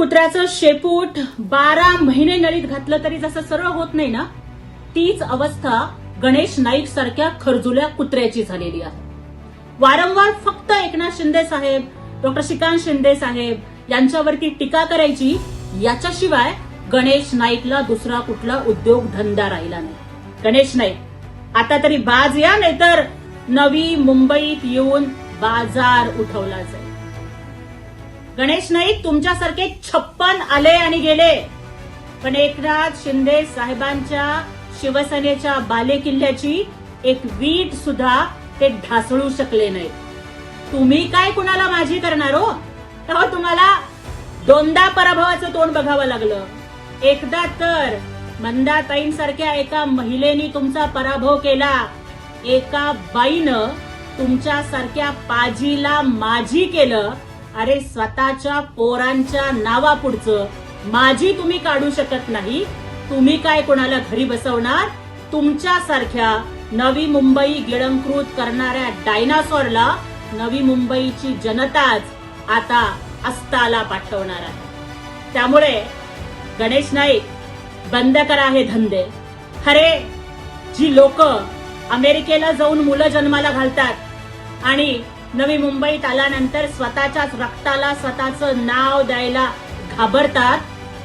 कुत्र्याचं शेपूट बारा महिने नळीत घातलं तरी जसं सरळ होत नाही ना तीच अवस्था गणेश नाईक सारख्या खरजुल्या कुत्र्याची झालेली आहे. वारंवार फक्त एकनाथ शिंदे साहेब डॉक्टर श्रीकांत शिंदे साहेब यांच्यावरती टीका करायची याच्याशिवाय गणेश नाईकला दुसरा कुठला उद्योग धंदा राहिला नाही. गणेश नाईक आता तरी बाज या नाहीतर नवी मुंबईत येऊन बाजार उठवला जाईल. गणेश नाईक तुमच्यासारखे छप्पन आले आणि गेले. पण एकनाथ शिंदे साहेबांच्या शिवसेनेच्या बालेकिल्ल्याची एक वीट सुद्धा ते ढासळू शकले नाही तुम्ही काय कुणाला माझी करणार हो? तेव्हा तुम्हाला दोनदा पराभवाचं तोंड बघावं लागलं. एकदा तर मंदाताईंसारख्या एका महिलेनी तुमचा पराभव केला. एका बाईनं तुमच्या सारख्या पाजीला माझी केलं. अरे स्वतःच्या पोरांच्या नावापुढचं. माझी तुम्ही काढू शकत नाही. तुम्ही काय कोणाला घरी बसवणार? तुमच्यासारख्या नवी मुंबई गिळंकृत करणाऱ्या डायनासॉरला नवी मुंबईची जनताच आता अस्ताला पाठवणार आहे. त्यामुळे गणेश नाईक बंद करा हे धंदे. अरे जी लोक अमेरिकेला जाऊन मुलं जन्माला घालतात आणि नवी मुंबईत आल्यानंतर स्वतःच्याच रक्ताला स्वतःचं नाव द्यायला घाबरतात.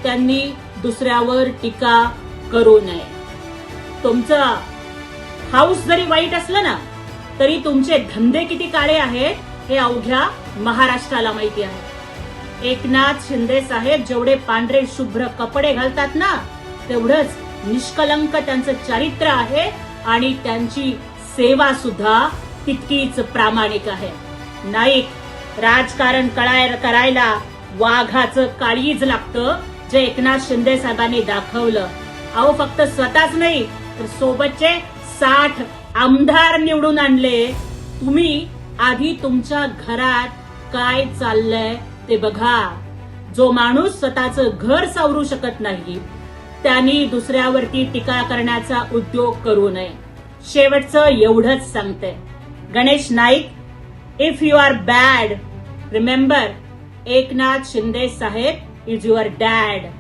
त्यांनी दुसऱ्यावर टीका करू नये. तुमचं हाऊस जरी वाईट असलं ना तरी तुमचे धंदे किती काळे आहेत हे अवघ्या महाराष्ट्राला माहिती आहे. एकनाथ शिंदे साहेब जेवढे पांढरे शुभ्र कपडे घालतात ना तेवढंच निष्कलंक त्यांचं चारित्र्य आहे आणि त्यांची सेवा सुद्धा तितकीच प्रामाणिक आहे. नाईक राजकारण कळाय करायला वाघाचं काळीज लागतं जे एकनाथ शिंदे साहेबांनी दाखवलं. अहो फक्त स्वतःच नाही तर सोबतचे साठ आमदार निवडून आणले. तुम्ही आधी तुमच्या घरात काय चाललंय ते बघा. जो माणूस स्वतःचं घर सावरू शकत नाही त्यांनी दुसऱ्यावरती टीका करण्याचा उद्योग करू नये. शेवटचं एवढंच सांगते. Ganesh Naik, if you are bad, remember Eknath Shinde Sahib is your dad.